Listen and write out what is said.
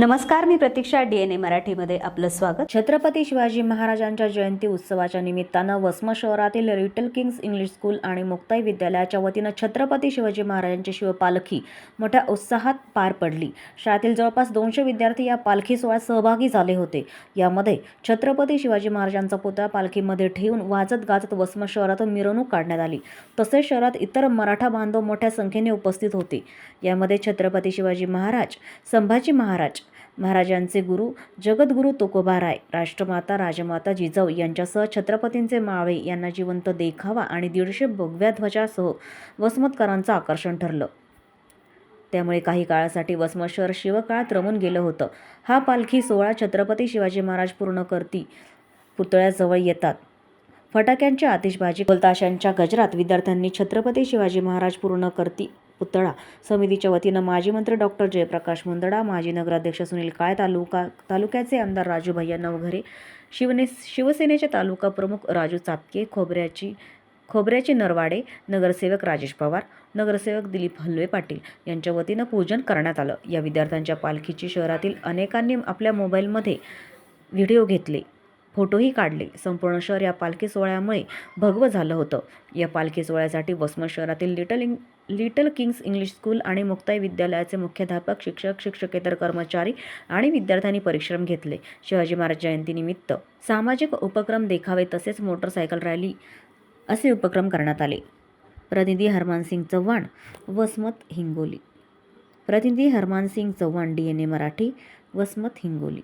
नमस्कार मी प्रतीक्षा D N ए मराठीमध्ये आपलं स्वागत. छत्रपती शिवाजी महाराजांच्या जयंती उत्सवाच्या निमित्तानं वस्म शहरातील लिटल किंग्स इंग्लिश स्कूल आणि मुक्ताई विद्यालयाच्या वतीनं छत्रपती शिवाजी महाराजांची शिवपालखी मोठ्या उत्साहात पार पडली. शाळेतील जवळपास दोनशे विद्यार्थी या पालखी सोहळ्यात सहभागी झाले होते. यामध्ये छत्रपती शिवाजी महाराजांचा पुतळा पालखीमध्ये ठेवून वाजत गाजत वस्म शहरातून मिरवणूक काढण्यात आली. तसेच शहरात इतर मराठा बांधव मोठ्या संख्येने उपस्थित होते. यामध्ये छत्रपती शिवाजी महाराज संभाजी महाराज महाराजांचे गुरु जगद्गुरू तुकोबाराय राष्ट्रमाता राजमाता जिजाऊ यांच्यासह छत्रपतींचे मावळे यांना जिवंत देखावा आणि दीडशे भगव्या ध्वजासह वसमतकरांचं आकर्षण ठरलं. त्यामुळे काही काळासाठी वसमत शहर शिवकाळात रमून गेलं होतं. हा पालखी सोहळा छत्रपती शिवाजी महाराज पूर्ण करती पुतळ्याजवळ येतात. फटाक्यांच्या आतिषबाजी बोलताशांच्या गजरात विद्यार्थ्यांनी छत्रपती शिवाजी महाराज पूर्ण करती पुतळा. समितीच्या वतीनं माजी मंत्री डॉक्टर जयप्रकाश मुंदडा माजी नगराध्यक्ष सुनील काळे तालुका तालुक्याचे आमदार राजू भैया नवघरे शिवने शिवसेनेचे तालुका प्रमुख राजू चापके खोबऱ्याची खोबऱ्याचे नरवाडे नगरसेवक राजेश पवार नगरसेवक दिलीप हलवे पाटील यांच्या वतीनं पूजन करण्यात आलं. या विद्यार्थ्यांच्या पालखीची शहरातील अनेकांनी आपल्या मोबाईलमध्ये व्हिडिओ घेतले. फोटोही काढले. संपूर्ण शहर या पालखी सोहळ्यामुळे भगवं झालं होतं. या पालखी सोहळ्यासाठी वसमत शहरातील लिटल इंग लिटल किंग्स इंग्लिश स्कूल आणि मुक्ताई विद्यालयाचे मुख्याध्यापक शिक्षक शिक्षकेतर कर्मचारी आणि विद्यार्थ्यांनी परिश्रम घेतले. शिवाजी महाराज जयंतीनिमित्त सामाजिक उपक्रम देखावे तसेच मोटरसायकल रॅली असे उपक्रम करण्यात आले. प्रतिनिधी हरमान सिंग चव्हाण वसमत हिंगोली. प्रतिनिधी Harman Singh Chavan D N A Marathi Vasmat Hingoli.